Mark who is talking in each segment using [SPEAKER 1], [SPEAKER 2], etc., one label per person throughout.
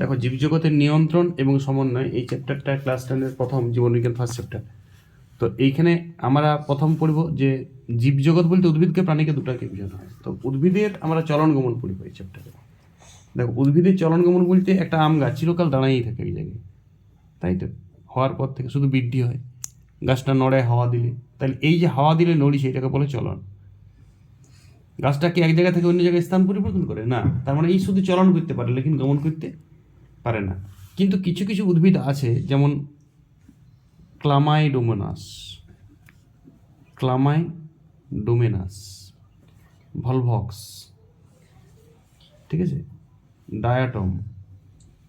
[SPEAKER 1] দেখো জীবজগতের নিয়ন্ত্রণ এবং সমন্বয়, এই চ্যাপ্টারটা ক্লাস টেনের প্রথম জীবনবিজ্ঞান ফার্স্ট চ্যাপ্টার তো এইখানে আমরা প্রথম পড়ব যে জীবজগৎ বলতে উদ্ভিদকে প্রাণীকে দুটাকে বোঝানো হয়। তো উদ্ভিদের আমরা চলন গমন পড়ব এই চ্যাপ্টারে দেখো উদ্ভিদের চলন গমন বলতে একটা আম গাছ চিরকাল দাঁড়াইই থাকে এই জায়গায়, তাই তো? হওয়ার পর থেকে শুধু বৃদ্ধি হয়। গাছটা নড়ে হাওয়া দিলে। তাহলে এই যে হাওয়া দিলে নড়িছে এটাকে বলে চলন। গাছটা কি এক জায়গা থেকে অন্য জায়গায় স্থান পরিবর্তন করে, না। তার মানে এই শুধু চলন করতে পারে, লেকিন গমন করতে পারে না। কিন্তু কিছু কিছু উদ্ভিদ আছে, যেমন ক্লামাইডোমোনাস। ক্লামাইডোমেনাস। ভলভক্স। ঠিক আছে? ডায়াটম।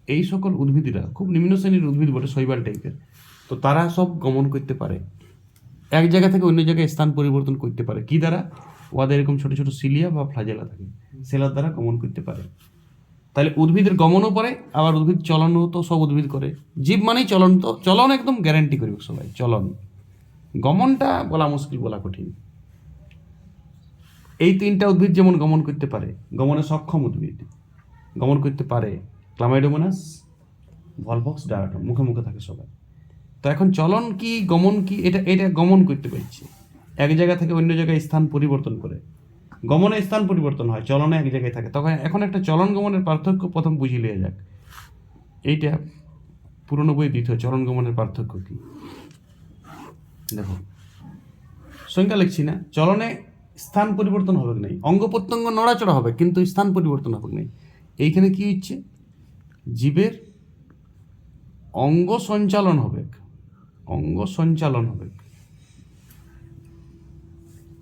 [SPEAKER 1] এই সকল উদ্ভিদরা খুব নিম্ন শ্রেণির উদ্ভিদ বলে শৈবাল টাইপের। তো তারা সব গমন করতে পারে। এক জায়গা থেকে অন্য জায়গায় স্থান পরিবর্তন করতে পারে। কি দ্বারা? ওদের এরকম ছোট ছোট সিলিয়া বা ফ্লাজেলা থাকে। সেলার দ্বারা গমন করতে পারে। তাহলে উদ্ভিদের গমনও করে, আবার উদ্ভিদ চলনও তো সব উদ্ভিদ করে। জীব মানেই চলন তো। চলন একদম গ্যারান্টি করবে সবাই, চলন। গমনটা বলা মুশকিল, বলা কঠিন। এই তিনটা উদ্ভিদ যেমন গমন করতে পারে, গমনে সক্ষম উদ্ভিদ, গমন করতে পারে ক্লামাইডোমোনাস ভলভক্স ডায়াটম, মুখে মুখে থাকে সবাই। তো এখন চলন কি, গমন কি, এটা এটা গমন করতে পারছে। এক জায়গা থেকে অন্য জায়গায় স্থান পরিবর্তন করে। গমনে স্থান পরিবর্তন হয়, চলনে এক জায়গায় থাকে। তখন এখন একটা চলন গমনের পার্থক্য প্রথম বুঝিয়ে নেওয়া যাক। এইটা পুরনো বই দ্বিতীয় চলন গমনের পার্থক্য কি? দেখো, সংখ্যা লিখছি না, চলনে স্থান পরিবর্তন হবে নাই? অঙ্গ প্রত্যঙ্গ নড়াচড়া হবে, কিন্তু স্থান পরিবর্তন হবে নাই? এইখানে কি হচ্ছে? জীবের অঙ্গ সঞ্চালন হবে। অঙ্গ সঞ্চালন হবে।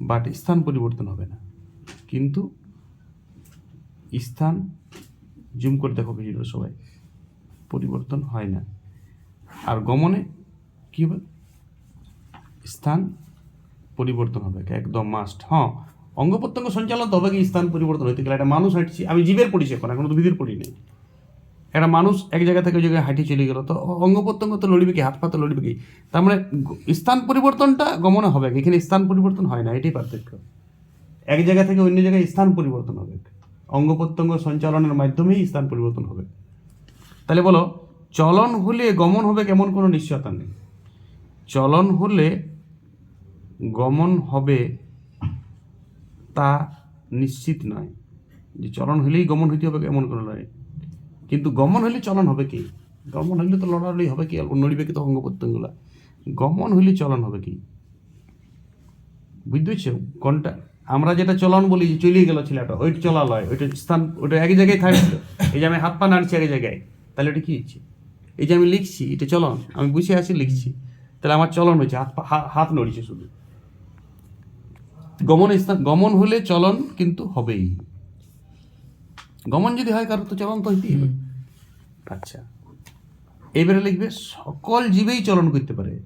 [SPEAKER 1] বাট স্থান পরিবর্তন হবে না। কিন্তু স্থান জুম করে দেখো ভিডিওটা সবাই। পরিবর্তন হয় না। আর গমনে কি হবে? স্থান পরিবর্তন হবে। একদম মাস্ট হ্যাঁ অঙ্গ প্রত্যঙ্গ সঞ্চালন তবে কি? স্থান পরিবর্তন হইতে গেলে একটা মানুষ হাঁটছি। আমি জীবের পড়িছি এখন এখন উদ্ভিদের পড়ি নেই। একটা মানুষ এক জায়গা থেকে ওই জায়গায় হাঁটি চলে গেল। তো অঙ্গ প্রত্যঙ্গ তো লড়িবে কি? হাত পা তো লড়িবে কি? তার মানে স্থান পরিবর্তনটা গমনে হবে। এখানে স্থান পরিবর্তন হয় না। এটাই পার্থক্য। এক জায়গা থেকে অন্য জায়গায় স্থান পরিবর্তন হবে। অঙ্গ প্রত্যঙ্গ সঞ্চালনের মাধ্যমেই স্থান পরিবর্তন হবে। তাহলে বলো, চলন হলে গমন হবে কেমন কোনো নিশ্চয়তা নেই। চলন হলে গমন হবে তা নিশ্চিত নয়। যে চলন হলেই গমন হইতে হবে এমন কোনো নয়। কিন্তু গমন হলে চলন হবে কি? গমন হইলে তো লড়ালড়ি হবে কি? নড়িবে কি তো অঙ্গ প্রত্যঙ্গগুলা গমন হইলে চলন হবে কি? বুঝতে পারছ? কোনটা? আমরা যেটা চলন বলি, যে চলিয়ে গেল ছেলেটা, ওইটা চলা লয় ওইটা স্থান ওটা এক জায়গায় থাকবে। এই যে আমি হাত পা নাড়ছি এক জায়গায়, তাহলে ওটা কি হচ্ছে? এই যে আমি লিখছি, এটা চলন, আমি বুঝে আছি, লিখছি। তাহলে আমার চলন হয়েছে, হাত পা হাত নড়িছে শুধু। গমন স্থান, গমন হলে চলন কিন্তু হবেই। গমন যদি হয়, কারও তো চলন তো হইতেই হবে। আচ্ছা। এবারে লিখবে, সকল জীবেই চলন করতে পারে।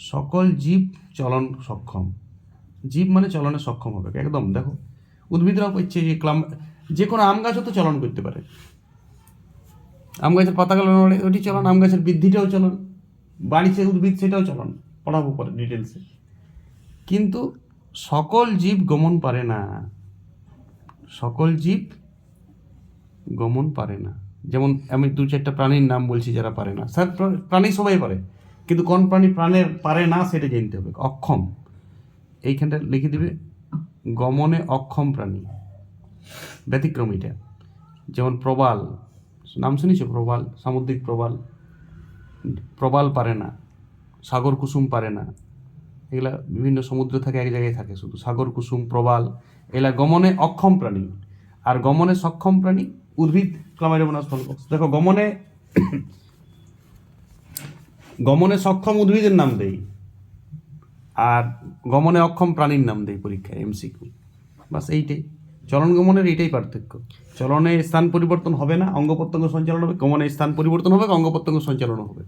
[SPEAKER 1] সকল জীব চলন সক্ষম। জীব মানে চলনে সক্ষম হবে, একদম, দেখো। উদ্ভিদরাও করছে, যে ক্লাম, যে কোনো আম গাছও তো চলন করতে পারে। আম গাছের পাতাগুলো ওটি চলন, আম গাছের বৃদ্ধিটাও চলন বাড়িছে উদ্ভিদ সেটাও চলন, পড়াবো পরে ডিটেলসে। কিন্তু সকল জীব গমন পারে না, সকল জীব গমন পারে না। যেমন আমি দু চারটা প্রাণীর নাম বলছি যারা পারে না স্যার প্রাণী সবাই পারে, কিন্তু কোন প্রাণী প্রাণের পারে না সেটা জানতে হবে, অক্ষম। এইখানটা লিখে দিবে, গমনে অক্ষম প্রাণী। ব্যতিক্রম এটা। যেমন প্রবাল, নাম শুনেছো প্রবাল? সামুদ্রিক প্রবাল। প্রবাল পারে না, সাগর কুসুম পারে না। এগুলা বিভিন্ন সমুদ্র থাকে, এক জায়গায় থাকে শুধু। সাগর কুসুম, প্রবাল এগুলা গমনে অক্ষম প্রাণী। আর গমনে সক্ষম প্রাণী উদ্ভিদ দেখো, গমনে গমনে সক্ষম উদ্ভিদের নাম দেই। আর গমনে অক্ষম প্রাণীর নাম দেয় পরীক্ষায় এমসিকিউ বাস এইটাই। চলন গমনের এইটাই পার্থক্য। চলনে স্থান পরিবর্তন হবে না, অঙ্গ প্রত্যঙ্গ সঞ্চালন হবে, গমনে স্থান পরিবর্তন হবে, অঙ্গ প্রত্যঙ্গ সঞ্চালন হবে।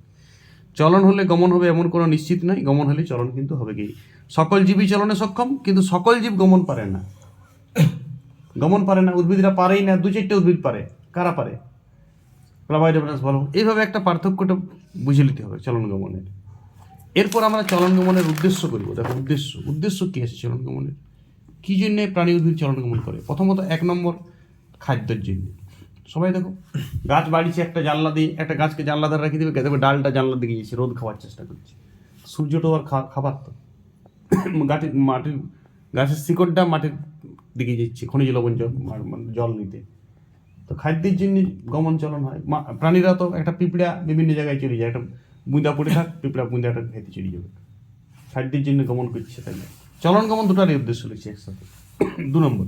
[SPEAKER 1] চলন হলে গমন হবে এমন কোনো নিশ্চিত নয়, গমন হলে চলন কিন্তু হবে কি? সকল জীবই চলনে সক্ষম, কিন্তু সকল জীব গমন পারে না। গমন পারে না, উদ্ভিদরা পারেই না, দু চারটে উদ্ভিদ পারে। কারা পারে? ক্লাবাইডোমিনাস বলো। এইভাবে একটা পার্থক্যটা বুঝে নিতে হবে চলন গমনের। এরপর আমরা চলন গমনের উদ্দেশ্য করব। দেখো, উদ্দেশ্য। উদ্দেশ্য কী আছে চলন গমনের কী জন্যে প্রাণী উদ্ভিদ চলন গমন করে? প্রথমত এক নম্বর খাদ্যের জন্য। সবাই দেখো, গাছ বাড়িছে, একটা জানলা দিয়ে, একটা গাছকে জানলা ধারে রেখে দেবে দেখবে ডালটা জানলা দিকে যাচ্ছে রোদ খাওয়ার চেষ্টা করছে। সূর্যটা আর খা- খাবার তো। গাছের মাটির গাছের শিকড়টা মাটির দিকে যাচ্ছে, খনিজ লবণ জল নিতে। তো খাদ্যের জন্য গমন চলন হয়। প্রাণীরা তো একটা পিঁপড়া বিভিন্ন জায়গায় চলে যায়, একটা বুঁদা পড়ে থাক, পিঁপড়া বুঁদাটা খেতে চলে যাবে। খাদ্যের জন্য গমন করছে তাই চলন গমন দুটারই উদ্দেশ্য রয়েছে একসাথে। দু নম্বর,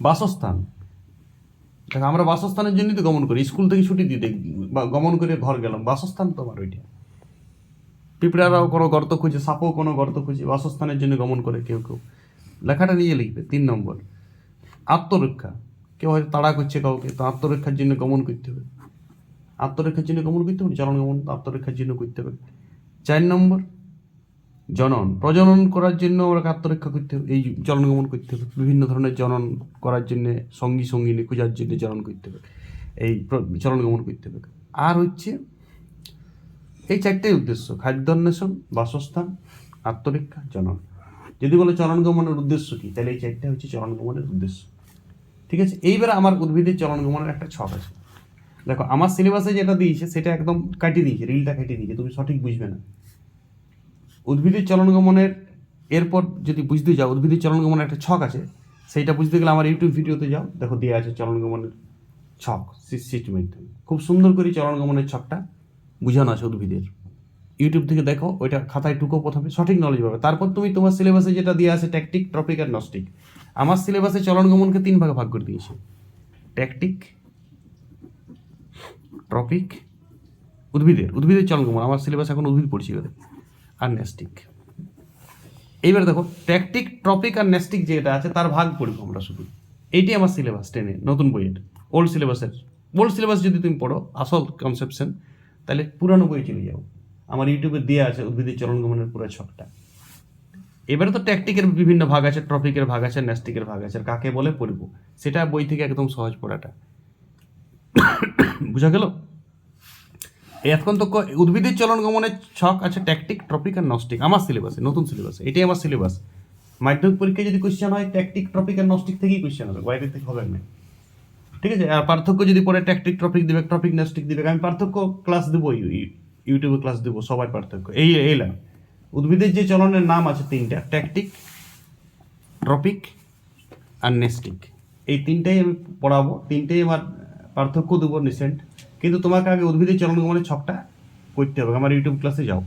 [SPEAKER 1] বাসস্থান। দেখ, আমরা বাসস্থানের জন্যই তো গমন করি। স্কুল থেকে ছুটি দিয়ে দেখি বা গমন করে ঘর গেলাম। বাসস্থান তো আমার ওইটা পিঁপড়ারাও কোনো গর্ত খুঁজে, সাপও কোনো গর্ত খুঁজে বাসস্থানের জন্য গমন করে কেউ কেউ। লেখাটা নিয়ে লিখবে। তিন নম্বর, আত্মরক্ষা। কেউ হয়তো তাড়া করছে কাউকে, তো আত্মরক্ষার জন্য গমন করতে হবে। আত্মরক্ষার জন্য গমন করতে হবে চলন গমন আত্মরক্ষার জন্য করতে হবে। চার নম্বর, জনন। প্রজনন করার জন্য ওরা আত্মরক্ষা করতে হবে, এই চলন গমন করতে হবে। বিভিন্ন ধরনের জনন করার জন্য, সঙ্গী, সঙ্গিনী খোঁজার জন্য জনন করতে হবে, এই প্র- চলন গমন করতে হবে। আর হচ্ছে, এই চারটেই উদ্দেশ্য, খাদ্য অন্বেষণ, বাসস্থান, আত্মরক্ষা, জনন। যদি বলে চলন গমনের উদ্দেশ্য কি, তাহলে এই চারটে হচ্ছে চলন গমনের উদ্দেশ্য। ঠিক আছে? এইবার আমার উদ্ভিদের চলন গমনের একটা ছক আছে। দেখো, আমার সিলেবাসে যেটা দিয়েছে, সেটা একদম কাটিয়ে দিয়েছে রিলটা কাটিয়ে দিয়েছে, তুমি সঠিক বুঝবে না। উদ্ভিদের চলন গমনের এরপর যদি বুঝতে যাও, উদ্ভিদের চলন গমনের একটা ছক আছে, সেইটা বুঝতে গেলে আমার ইউটিউব ভিডিওতে যাও, দেখো দেওয়া আছে চলন গমনের ছক সিস্টেম খুব সুন্দর করে চলন গমনের ছকটা বুঝানো আছে উদ্ভিদের। ইউটিউব থেকে দেখো, ওইটা খাতায় টুকো প্রথমে সঠিক নলেজ পাবে। তারপর তুমি তোমার সিলেবাসে যেটা দেওয়া আছে ট্যাকটিক টপিক আর নস্টিক আমার সিলেবাসে চলন গমনকে তিন ভাগে ভাগ করে দিয়েছে। ট্যাকটিক টপিক উদ্ভিদের উদ্ভিদের চলন গমন আমার সিলেবাস এখন উদ্ভিদ পড়ছি এবারে আর নেস্টিক এইবার দেখো ট্যাকটিক টপিক আর নেস্টিক যেটা আছে, তার ভাগ পড়ব আমরা শুধু। এইটাই আমার সিলেবাস টেনে, নতুন বইয়ের। ওল্ড সিলেবাসের ওল্ড সিলেবাস যদি তুমি পড়ো, আসল কনসেপশন তাহলে পুরানো বই চলে যাও। আমার ইউটিউবে দেওয়া আছে উদ্ভিদের চলন গমনের পুরো ছকটা। এবারে তো ট্যাকটিকের বিভিন্ন ভাগ আছে ট্রপিকের ভাগ আছে নেস্টিকের ভাগ আছে কাকে বলে পড়ব? সেটা বই থেকে একদম সহজ পড়াটা। বুঝা গেল? এখন তো উদ্ভিদের চলন গমনের ছক আছে ট্যাকটিক ট্রপিক আর নস্টিক আমার সিলেবাসে নতুন সিলেবাসে এটাই আমার সিলেবাস মাধ্যমিক পরীক্ষায় যদি কোশ্চেন হয় ট্যাকটিক ট্রপিক আর নস্টিক থেকেই কোশ্চেন হবে বাইরে থেকে হবে না। ঠিক আছে? আর পার্থক্য যদি পরে ট্যাকটিক ট্রপিক দিবে ট্রপিক নস্টিক দিবে, আমি পার্থক্য ক্লাস দেবো ইউটিউবে ক্লাস দেবো সবাই পার্থক্য। এই, এইলাম। উদ্ভিদের যে চলনের নাম আছে তিনটা ট্যাকটিক ট্রপিক আর নেস্টিক এই তিনটাই আমি পড়াবো, তিনটেই আমার পার্থক্য দেবো রিসেন্ট কিন্তু তোমাকে আগে উদ্ভিদের চলন গমনের ছকটা করতে হবে। আমার ইউটিউব ক্লাসে যাও।